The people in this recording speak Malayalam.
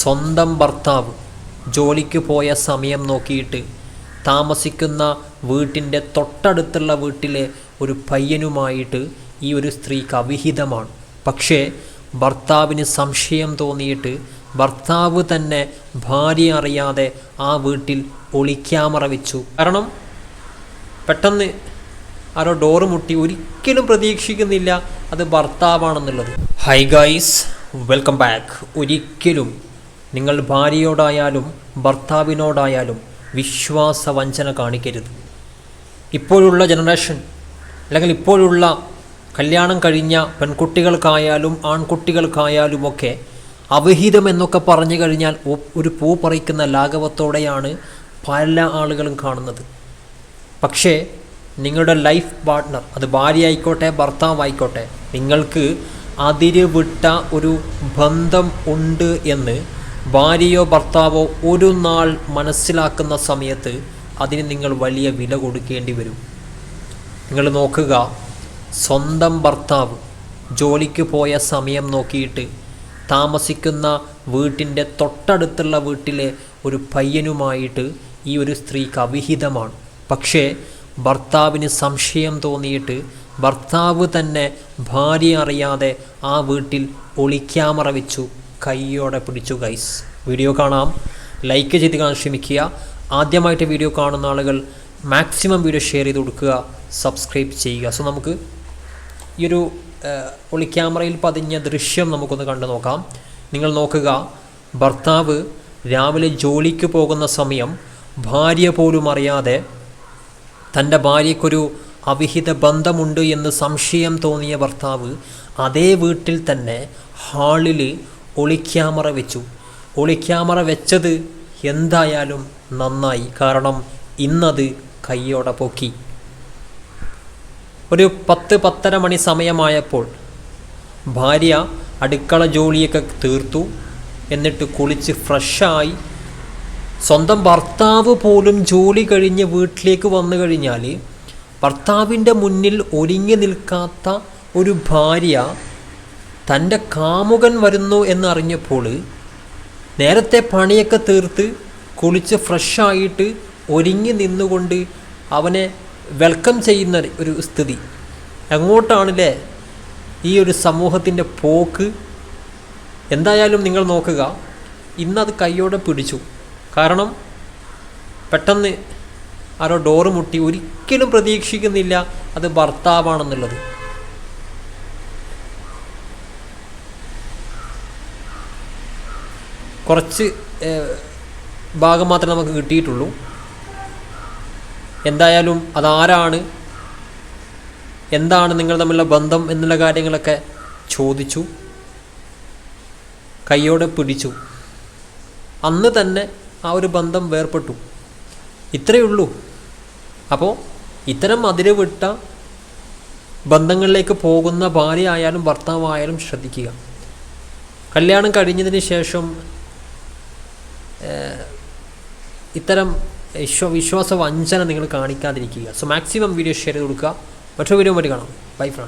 സ്വന്തം ഭർത്താവ് ജോലിക്ക് പോയ സമയം നോക്കിയിട്ട് താമസിക്കുന്ന വീട്ടിന്റെ തൊട്ടടുത്തുള്ള വീട്ടിലെ ഒരു പയ്യനുമായിട്ട് ഈ ഒരു സ്ത്രീക്ക് അവിഹിതമാണ്. പക്ഷേ ഭർത്താവിന് സംശയം തോന്നിയിട്ട് ഭർത്താവ് തന്നെ ഭാര്യ അറിയാതെ ആ വീട്ടിൽ ഒളിക്യാമറ വെച്ചു. കാരണം പെട്ടെന്ന് ആരോ ഡോറ് മുട്ടി. ഒരിക്കലും പ്രതീക്ഷിക്കുന്നില്ല അത് ഭർത്താവാണെന്നുള്ളത്. ഹൈ ഗൈസ് വെൽക്കം ബാക്ക് ഒരിക്കലും നിങ്ങൾ ഭാര്യയോടായാലും ഭർത്താവിനോടായാലും വിശ്വാസവഞ്ചന കാണിക്കരുത്. ഇപ്പോഴുള്ള ജനറേഷൻ അല്ലെങ്കിൽ ഇപ്പോഴുള്ള കല്യാണം കഴിഞ്ഞ പെൺകുട്ടികൾക്കായാലും ആൺകുട്ടികൾക്കായാലുമൊക്കെ അവിഹിതം എന്നൊക്കെ പറഞ്ഞു കഴിഞ്ഞാൽ ഒരു പൂ പറിക്കുന്ന ലാഘവത്തോടെയാണ് പല ആളുകളും കാണുന്നത്. പക്ഷേ നിങ്ങളുടെ ലൈഫ് പാർട്ട്ണർ അത് ഭാര്യ ആയിക്കോട്ടെ ഭർത്താവായിക്കോട്ടെ നിങ്ങൾക്ക് അതിര് വിട്ട ഒരു ബന്ധം ഉണ്ട് എന്ന് ഭാര്യയോ ഭർത്താവോ ഒരു നാൾ മനസ്സിലാക്കുന്ന സമയത്ത് അതിന് നിങ്ങൾ വലിയ വില കൊടുക്കേണ്ടി വരും. നിങ്ങൾ നോക്കുക സ്വന്തം ഭർത്താവ് ജോലിക്ക് പോയ സമയം നോക്കിയിട്ട് താമസിക്കുന്ന വീട്ടിന്റെ തൊട്ടടുത്തുള്ള വീട്ടിലെ ഒരു പയ്യനുമായിട്ട് ഈ ഒരു സ്ത്രീക്ക് അവിഹിതമാണ്. പക്ഷേ ഭർത്താവിന് സംശയം തോന്നിയിട്ട് ഭർത്താവ് തന്നെ ഭാര്യ അറിയാതെ ആ വീട്ടിൽ ഒളിക്യാമറ വെച്ചു. കൈയോടെ പിടിച്ചു ഗൈസ് വീഡിയോ കാണാം. ലൈക്ക് ചെയ്ത് കാണാൻ ശ്രമിക്കുക. ആദ്യമായിട്ട് വീഡിയോ കാണുന്ന ആളുകൾ മാക്സിമം വീഡിയോ ഷെയർ ചെയ്ത് കൊടുക്കുക. സബ്സ്ക്രൈബ് ചെയ്യുക. സോ നമുക്ക് ഈ ഒരു ഒളി ക്യാമറയിൽ പതിഞ്ഞ ദൃശ്യം നമുക്കൊന്ന് കണ്ടു നോക്കാം. നിങ്ങൾ നോക്കുക. ഭർത്താവ് രാവിലെ ജോലിക്ക് പോകുന്ന സമയം ഭാര്യ പോലും അറിയാതെ തന്റെ ഭാര്യയ്ക്കൊരു അവിഹിത ബന്ധമുണ്ട് എന്ന് സംശയം തോന്നിയ ഭർത്താവ് അതേ വീട്ടിൽ തന്നെ ഹാളിൽ ഒളിക്യാമറ വെച്ചു. ഒളിക്യാമറ വെച്ചത് എന്തായാലും നന്നായി. കാരണം ഇന്നത് കയ്യോടെ പൊക്കി. ഒരു പത്ത് പത്തര മണി സമയമായപ്പോൾ ഭാര്യ അടുക്കള ജോലിയൊക്കെ തീർത്തു. എന്നിട്ട് കുളിച്ച് ഫ്രഷായി സ്വന്തം ഭർത്താവ് പോലും ജോലി കഴിഞ്ഞ് വീട്ടിലേക്ക് വന്നു കഴിഞ്ഞാൽ ഭർത്താവിന്റെ മുന്നിൽ ഒരുങ്ങി നിൽക്കാത്ത ഒരു ഭാര്യ തന്റെ കാമുകൻ വരുന്നു എന്നറിഞ്ഞപ്പോൾ നേരത്തെ പണിയൊക്കെ തീർത്ത് കുളിച്ച് ഫ്രഷായിട്ട് ഒരുങ്ങി നിന്നുകൊണ്ട് അവനെ വെൽക്കം ചെയ്യുന്ന ഒരു സ്ഥിതി. അങ്ങോട്ടാണല്ലേ ഈ ഒരു സമൂഹത്തിന്റെ പോക്ക്? എന്തായാലും നിങ്ങൾ നോക്കുക. ഇന്നത് കൈയോടെ പിടിച്ചു. കാരണം പെട്ടെന്ന് ആരോ ഡോറ് മുട്ടി. ഒരിക്കലും പ്രതീക്ഷിക്കുന്നില്ല അത് ഭർത്താവാണെന്നുള്ളത്. കുറച്ച് ഭാഗം മാത്രമേ നമുക്ക് കിട്ടിയിട്ടുള്ളൂ. എന്തായാലും അതാരാണ് എന്താണ് നിങ്ങൾ തമ്മിലുള്ള ബന്ധം എന്നുള്ള കാര്യങ്ങളൊക്കെ ചോദിച്ചു കൈയോടെ പിടിച്ചു. അന്ന് തന്നെ ആ ഒരു ബന്ധം വേർപെട്ടു ഇത്രയേ ഉള്ളൂ. അപ്പോൾ ഇത്തരം അതിര് വിട്ട ബന്ധങ്ങളിലേക്ക് പോകുന്ന ഭാര്യ ആയാലും ഭർത്താവായാലും ശ്രദ്ധിക്കുക. കല്യാണം കഴിഞ്ഞതിന് ശേഷം ഇത്തരം വിശ്വ വിശ്വാസ വഞ്ചന നിങ്ങൾ കാണിക്കാതിരിക്കുക. സോ മാക്സിമം വീഡിയോ ഷെയർ ചെയ്ത് കൊടുക്കുക. മറ്റൊരു വീഡിയോ വേണ്ടി കാണാം. By front